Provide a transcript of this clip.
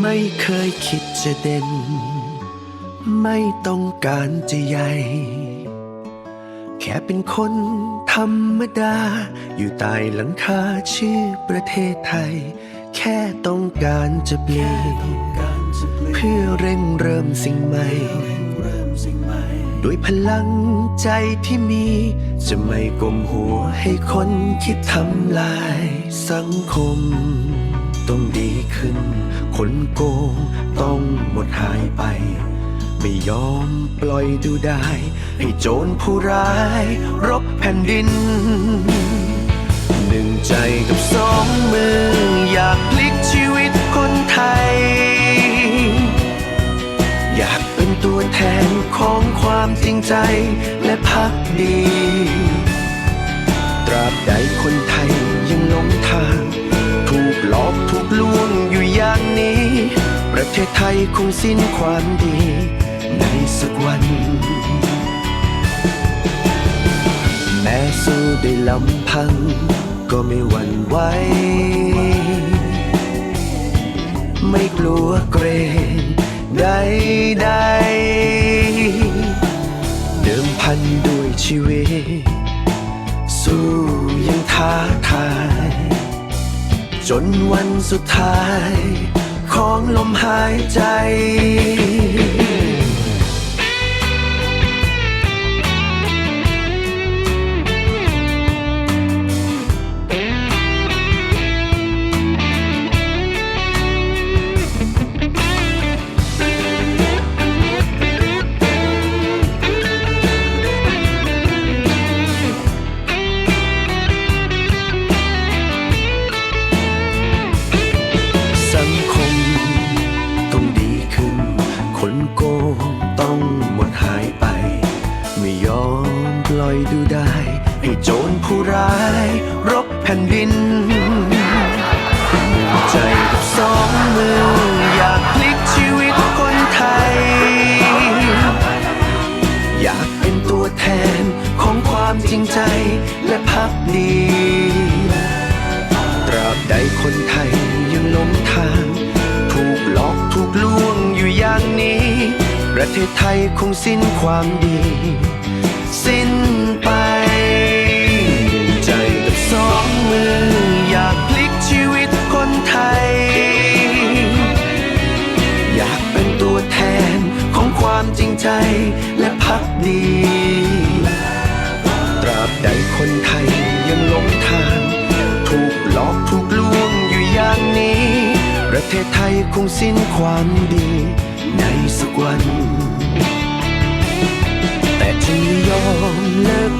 ไม่เคยคิดจะเด่น ไม่ต้องการจะใหญ่ แค่เป็นคนธรรมดา อยู่ใต้หลังคาชื่อประเทศไทย แค่ต้องการจะเปลี่ยนเพื่อเร่งเริ่มสิ่งใหม่ ด้วยพลังใจที่มี จะไม่กลมหัวให้คนคิดทำลายสังคม ต้องดีขึ้น คนโกงต้องหมดหายไป ไม่ยอมปล่อยดูได้ ให้โจรผู้ร้ายรบแผ่นดิน หนึ่งใจกับสองมือ อยากพลิกชีวิตคนไทย อยากเป็นตัวแทนของความจริงใจและพักดี ตราบใดคน ศไทยคงสิ้นความดีในสักวัน แม้สู้ได้ลำพัง ก็ไม่หวั่นไหว ไม่กลัวเกรงใดใดเดิมพันด้วยชีวิต สู้ยังท้าทาย จนวันสุดท้าย องลมหายใจ ดูได้ ให้โจรผู้ร้าย รบแผ่นดิน ใจกับสองมือ อยากพลิกชีวิตคนไทย อยากเป็นตัวแทนของความจริงใจและพักดี ตราบใดคนไทยยังหลงทาง ถูกหลอกถูกลวงอยู่อย่างนี้ ประเทศไทยคงสิ้นความดี สิ้นไปหนึ่งใจกับสองมือ อยากพลิกชีวิตคนไทย อยากเป็นตัวแทนของความจริงใจและพักดี ตราบใดคนไทยยังหลงทาง ถูกหลอกถูกลวงอยู่อย่างนี้ ประเทศไทยคงสิ้นความดีในสักวัน 只用了。